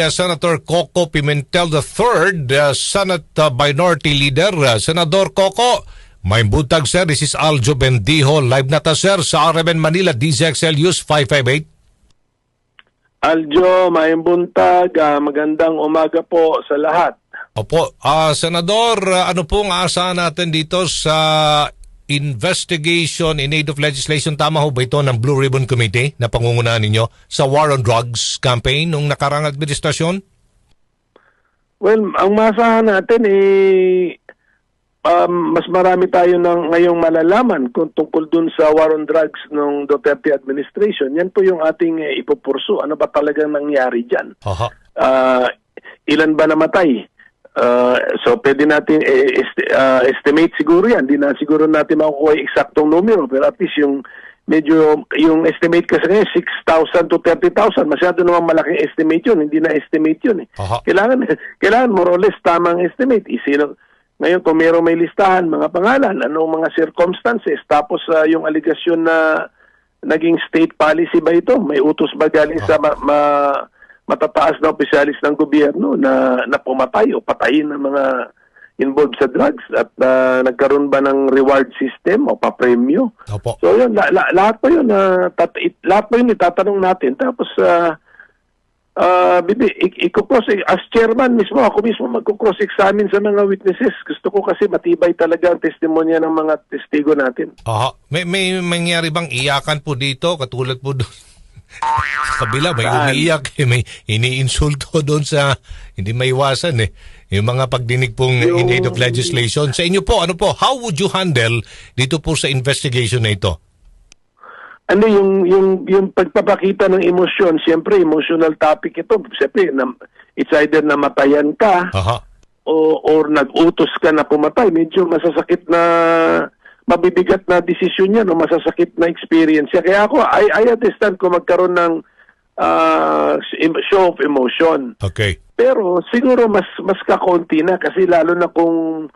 uh, Senator Coco Pimentel III, uh, Senate uh, Minority Leader. Uh, Senador Coco, may buntag sir, this is Aljo Bendijo. Live na ta sir sa RMN Manila, DZXL News 558. Aljo, may buntag, ah, magandang umaga po sa lahat. Opo, ah, Senador, uh, ano pong aasahan natin dito sa investigation in aid of legislation? Tama ho ba ito ng Blue Ribbon Committee na pangungunahan ninyo sa War on Drugs campaign nung nakarang administrasyon? Well, ang masahan natin eh, um, mas marami tayo ng ngayong malalaman kung tungkol dun sa war on drugs ng Duterte administration. Yan po yung ating eh, ipupurso. Ano ba talagang nangyari dyan? Aha. Ah, ilan ba namatay? Ah, so pwede natin eh, est- ah, estimate siguro yan. Hindi na siguro natin makukuha yung eksaktong numero pero at least yung medyo yung estimate kasi ngayon 6,000 to 30,000 masyado naman malaking estimate yun hindi na estimate yun eh. Aha. Kailangan kailangan more or less tamang estimate. Isino ngayon kung mayroong may listahan mga pangalan, anong mga circumstances tapos ah, yung aligasyon na naging state policy ba ito? May utos ba galing sa ma- ma- matataas na opisyalis ng gobyerno na, na pumatay o patayin ng mga involved sa drugs at ah, nagkaroon ba ng reward system o papremyo? Opo. So yun, la- la- lahat po yun, na tat- it- lahat po yun itatanong natin. Tapos, ah ah, bibi, ik- as chairman mismo, ako mismo magko-cross examine sa mga witnesses. Gusto ko kasi matibay talaga ang testimonya ng mga testigo natin. Aha. May, may mangyari bang iyakan po dito? Katulad po doon. Sa kabila, may Saan? umiiyak, eh, may iniinsulto doon sa, hindi maiwasan eh. Yung mga pagdinig pong in aid of legislation. Sa inyo po, ano po, how would you handle dito po sa investigation na ito? Ano yung yung yung pagpapakita ng emosyon, siyempre emotional topic ito. Siyempre, na, it's either namatayan ka Aha. o or nag-utos ka na pumatay, medyo masasakit na mabibigat na desisyon yan o masasakit na experience yan. Kaya ako, I, I understand kung magkaroon ng em- show of emotion. Okay. Pero siguro mas mas kakaunti na kasi lalo na kung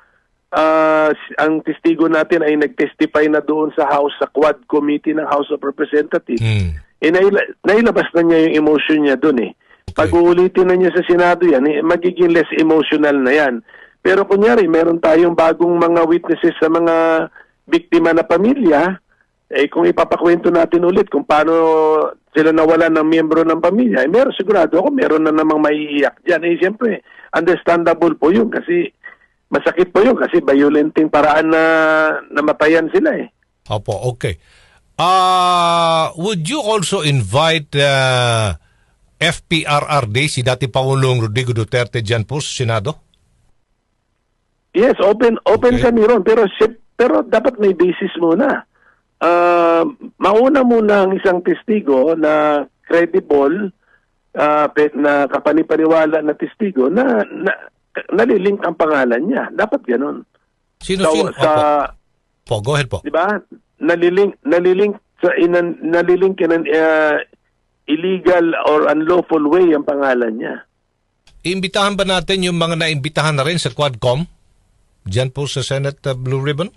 s- ang testigo natin ay nag-testify na doon sa House, sa Quad Committee ng House of Representatives. Hmm. Eh, naila- nailabas na niya yung emotion niya doon eh. Okay. Pag uulitin na niya sa Senado yan, eh, magiging less emotional na yan. Pero kunyari, meron tayong bagong mga witnesses sa mga biktima na pamilya, eh kung ipapakwento natin ulit kung paano sila nawalan ng miyembro ng pamilya, eh meron sigurado ako meron na namang maiiyak dyan. Eh siyempre, understandable po yun kasi masakit po yun kasi violenting paraan na namatayan sila eh. Opo, okay. Uh, would you also invite uh, FPRRD, si dati Pangulong Rodrigo Duterte dyan po sa Senado? Yes, open open Okay. kami ron pero pero dapat may basis muna. Ah, mauna muna ang isang testigo na credible pe- na kapanipaniwala na testigo na, na nalilink ang pangalan niya. Dapat ganun. Sino, Sa, sino? sa. Po, go ahead po. di ba? Nalilink nalilink sa inan, nalilink in an ah, illegal or unlawful way ang pangalan niya. Iimbitahan ba natin yung mga naimbitahan na rin sa Quadcom? Diyan po sa Senate uh, Blue Ribbon?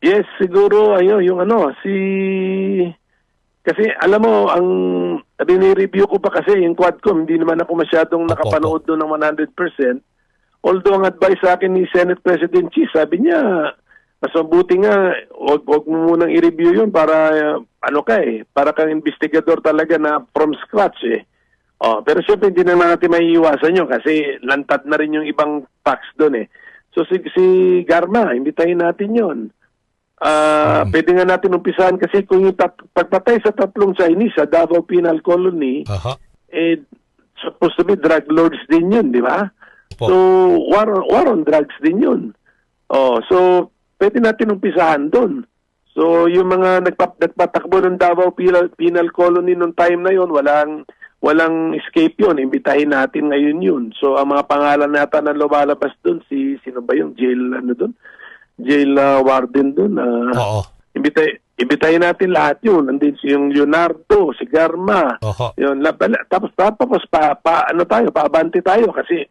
Yes, siguro ayo yung ano si kasi alam mo ang rini-review ko pa kasi yung Quadcom hindi naman ako masyadong nakapanood doon ng 100%. Although ang advice sa akin ni Senate President Chi, sabi niya mas mabuti nga wag wag mo munang i-review yun para uh, ano ka eh, para kang investigador talaga na from scratch eh. Oh, pero syempre hindi naman natin maiiwasan yun kasi lantad na rin yung ibang facts doon eh. So si, si Garma, imbitahin natin yon. Ah, pwede nga natin umpisahan kasi kung yung tat- pagpatay sa tatlong Chinese sa Davao Penal Colony, Aha. eh, supposed to be drug lords din yun, di ba? Po. So, war war on drugs din yun. Oh, so, pwede natin umpisahan doon. So, yung mga nagpa, nagpatakbo ng Davao Penal, Penal Colony nung time na yun, walang walang escape yun. Imbitahin natin ngayon yun. So, ang mga pangalan nata na lumalabas doon, si, sino ba yung jail, ano doon? Jail ah, warden doon. ah, Oo. imbitay, imbitahin natin lahat yun. Nandun si yung Leonardo, si Garma, Oho. yun, la- bala- tapos tapos pa, pa ano tayo, paabante tayo kasi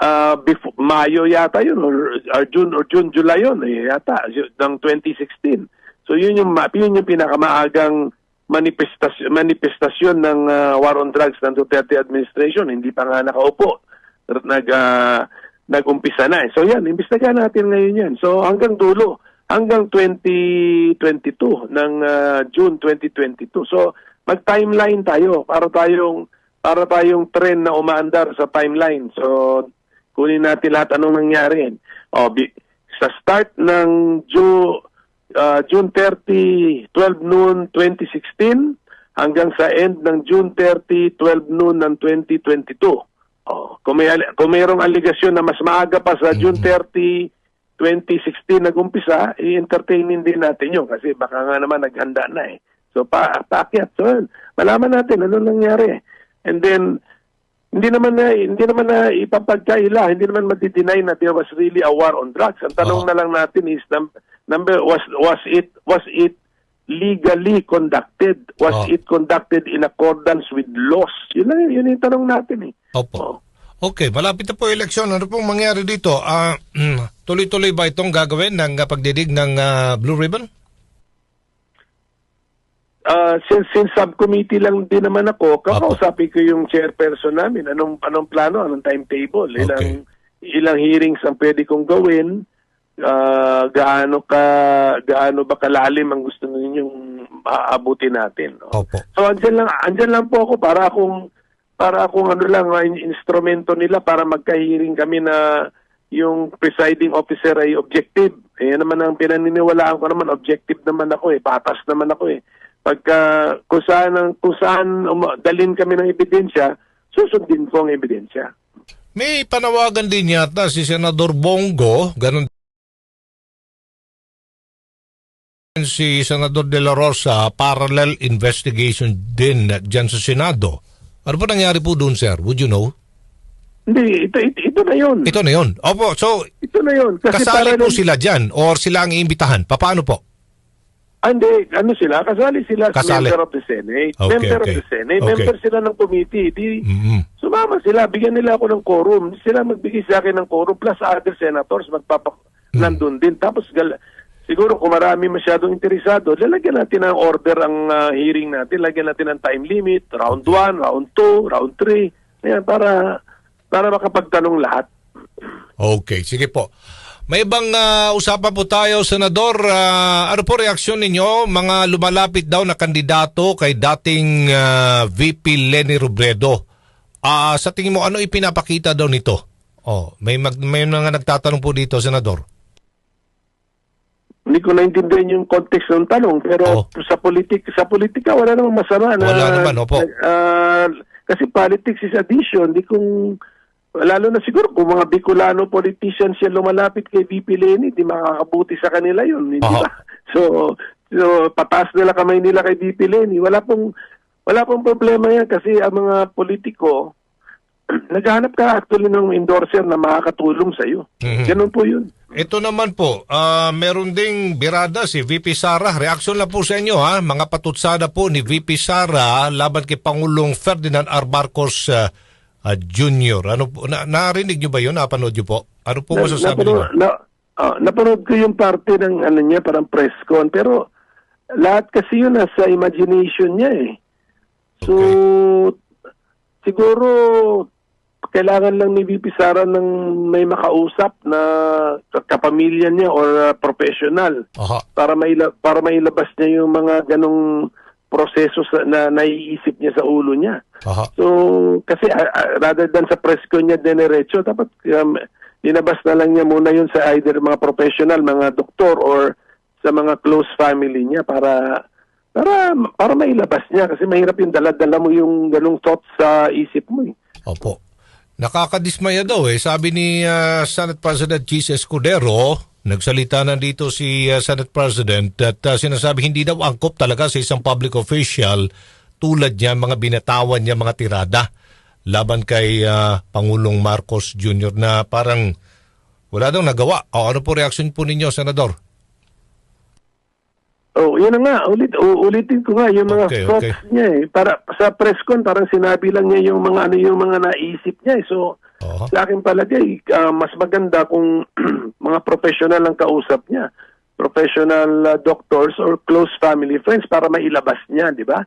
ah before Mayo yata yun or, or June or June July yun eh, yata ng 2016. So yun yung yun yung pinakamaagang manifestasyon, manifestasyon ng ah, war on drugs ng Duterte administration. Hindi pa nga nakaupo. Nag, ah, nag-umpisa na. So yan, imbestigahan natin ngayon yan. So hanggang dulo, hanggang 2022 ng ah, June 2022. So mag-timeline tayo para tayong para tayong trend na umaandar sa timeline. So kunin natin lahat anong nangyari. O, bi- sa start ng ah, June 30, 12 noon 2016 hanggang sa end ng June 30, 12 noon ng 2022. Oh, kung may kung mayroong aligasyon na mas maaga pa sa June 30, 2016 nag-umpisa, i-entertainin din natin yun kasi baka nga naman naghanda na eh. So pa paakyat. So malaman natin ano nangyari. And then hindi naman na hindi naman na ipapagkaila, hindi naman madi-deny na there was really a war on drugs. Ang tanong Oo. na lang natin is num- number was was it was it legally conducted? Was Oo. it conducted in accordance with laws? Yun lang yun yung tanong natin eh. Opo. Oo. Okay, malapit na po yung eleksyon. Ano pong mangyari dito? Mm, tuloy-tuloy ba itong gagawin ng ah, pagdidig ng ah, Blue Ribbon? Uh, since since subcommittee lang din naman ako, kakausapin ko yung chairperson namin. Anong anong plano, anong timetable, ilang ilang hearings ang pwede kong gawin, ah, gaano ka gaano ba kalalim ang gusto ninyong aabuti natin. no? Opo. So andyan lang andyan lang po ako para akong para akong ano lang ah, in- instrumento nila para magka-hearing kami na yung presiding officer ay objective. Eh naman ang pinaniniwalaan ko naman objective naman ako eh, patas naman ako eh. Pagka kung saan ang kung saan uma- dalhin kami ng ebidensya, susundin ko ang ebidensya. May panawagan din yata si Senador Bongo, ganun si Senador De La Rosa, parallel investigation din dyan sa Senado. Ano po nangyari po doon, sir? Would you know? Hindi, ito, ito, ito na yun. Ito na yun. Opo, so Ito na yun. Kasi kasali po sila dyan or sila ang iimbitahan? Paano po? Ah, Hindi, ano sila? Kasali sila as Kasali. member of the Senate. Okay, member okay. of the Senate. Okay. Member sila ng committee. Di, Mm-mm. Sumama sila, bigyan nila ako ng quorum. Sila magbigay sa akin ng quorum plus other senators magpapa Hmm. nandun din. Tapos gal siguro kung marami masyadong interesado, lalagyan natin ng order ang ah, hearing natin, lagyan natin ng time limit, round 1, round 2, round 3. Ayan, para para makapagtanong lahat. Okay, sige po. May ibang ah, usapan po tayo, Senador. Ah, ano po reaksyon ninyo? Mga lumalapit daw na kandidato kay dating ah, VP Lenny Robredo. Ah, sa tingin mo, ano ipinapakita daw nito? Oh, may, mag, may mga nagtatanong po dito, Senador. Hindi ko naintindihan yung context ng tanong, pero Oo. sa politik sa politika wala namang masama na Wala naman, opo. ah, kasi politics is addition, di kung lalo na siguro kung mga Bicolano politicians yan lumalapit kay VP Lenny, di makakabuti sa kanila yun, hindi Oo. ba? So, so patas nila kamay nila kay VP Lenny. Wala pong wala pong problema yan kasi ang mga politiko naghahanap ka actually ng endorser na makakatulong sa iyo. Mhm. Ganun po yun. Ito naman po, ah, meron ding birada si VP Sara. Reaksyon lang po sa inyo ha, mga patutsada po ni VP Sara laban kay Pangulong Ferdinand R. Marcos ah, ah, Jr. Ano po, na, narinig niyo ba 'yun? Napanood niyo po? Ano po Na- masasabi niyo? na, ah, napanood ko yung parte ng ano niya, parang press con, pero lahat kasi yun nasa imagination niya eh. So, siguro kailangan lang ni VP Sara ng may makausap na kapamilya niya or ah, professional Aha. para maila, para mailabas niya yung mga ganong proseso sa, na naiisip niya sa ulo niya. Aha. So, kasi ah, rather than sa press ko niya dinerecho, dapat um, linabas na lang niya muna yun sa either mga professional, mga doktor, or sa mga close family niya para para para mailabas niya kasi mahirap yung dala-dala mo yung ganong thoughts sa isip mo eh. Opo. Nakakadismaya daw eh. Sabi ni ah, Senate President Chis Escudero, nagsalita na dito si ah, Senate President at ah, sinasabi hindi daw angkop talaga sa isang public official tulad niya mga binatawan niya mga tirada laban kay ah, Pangulong Marcos Jr. na parang wala daw nagawa. O, ano po reaksyon po ninyo, Senador? Oh, yun na nga, ulit u- ulitin ko nga yung mga Okay, thoughts okay. niya eh. Para sa press con parang sinabi lang niya yung mga ano yung mga naisip niya eh. So, Oho. sa akin palagay, ah, mas maganda kung mga professional ang kausap niya. professional uh, doctors or close family friends para mailabas niya, di ba?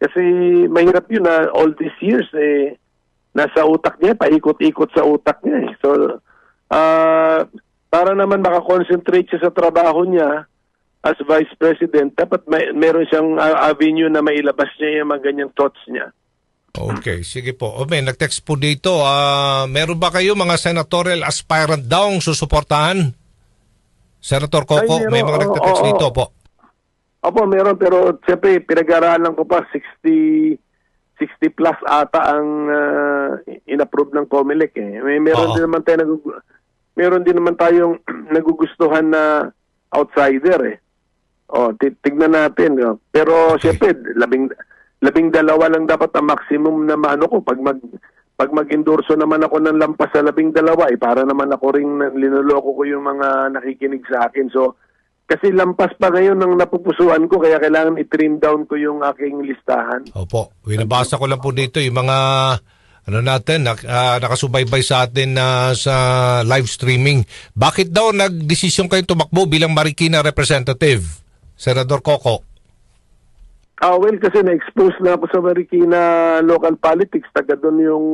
Kasi mahirap yun na all these years eh nasa utak niya, paikot-ikot sa utak niya. Eh. So ah para naman makakonsentrate siya sa trabaho niya as vice president, dapat may, meron siyang ah, avenue na mailabas niya yung mga ganyang thoughts niya. Okay, sige po. O may nag-text po dito. ah meron ba kayo mga senatorial aspirant daw ang susuportahan? Senator Coco, Ay, meron. may mga nag-text oo. dito po. Opo, meron pero siyempre pinag-aralan ko pa 60 60 plus ata ang uh, inapprove ng COMELEC eh. May meron Oo. din naman tayo meron din naman tayong nagugustuhan na outsider eh. Oh, ti- tignan natin. oh. Pero Okay. siyempre labing labing dalawa lang dapat ang maximum na maano ko pag mag pag mag-endorso naman ako ng lampas sa labing dalawa eh para naman ako ring linuloko ko yung mga nakikinig sa akin. So kasi lampas pa ngayon ng napupusuan ko kaya kailangan i-trim down ko yung aking listahan. Opo, winabasa ko lang po dito yung mga ano natin, nak, ah, nakasubaybay sa atin na sa live streaming. Bakit daw nagdesisyon kayo tumakbo bilang Marikina representative? Senador Coco. Ah, well, kasi na-expose na ako sa Marikina local politics. Taga doon yung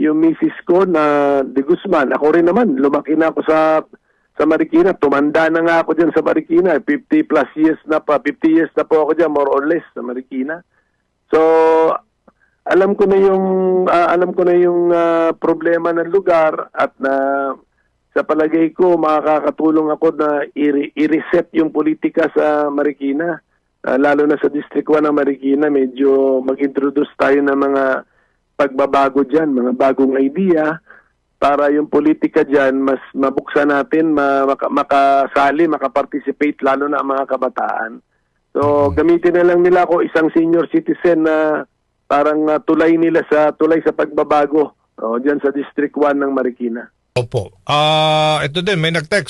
yung misis ko na de Guzman. Ako rin naman, lumaki na ako sa sa Marikina. Tumanda na nga ako dyan sa Marikina. 50 plus years na pa. 50 years na po ako dyan, more or less, sa Marikina. So, alam ko na yung ah, alam ko na yung ah, problema ng lugar at na sa palagay ko makakatulong ako na i-reset yung politika sa Marikina. Ah, lalo na sa District 1 ng Marikina, medyo mag-introduce tayo ng mga pagbabago dyan, mga bagong idea para yung politika dyan mas mabuksan natin, ma- maka- makasali, makaparticipate lalo na ang mga kabataan. So gamitin na lang nila ako isang senior citizen na parang ah, tulay nila sa tulay sa pagbabago oh, dyan sa District 1 ng Marikina. Opo. Ah, ito din may nag-text.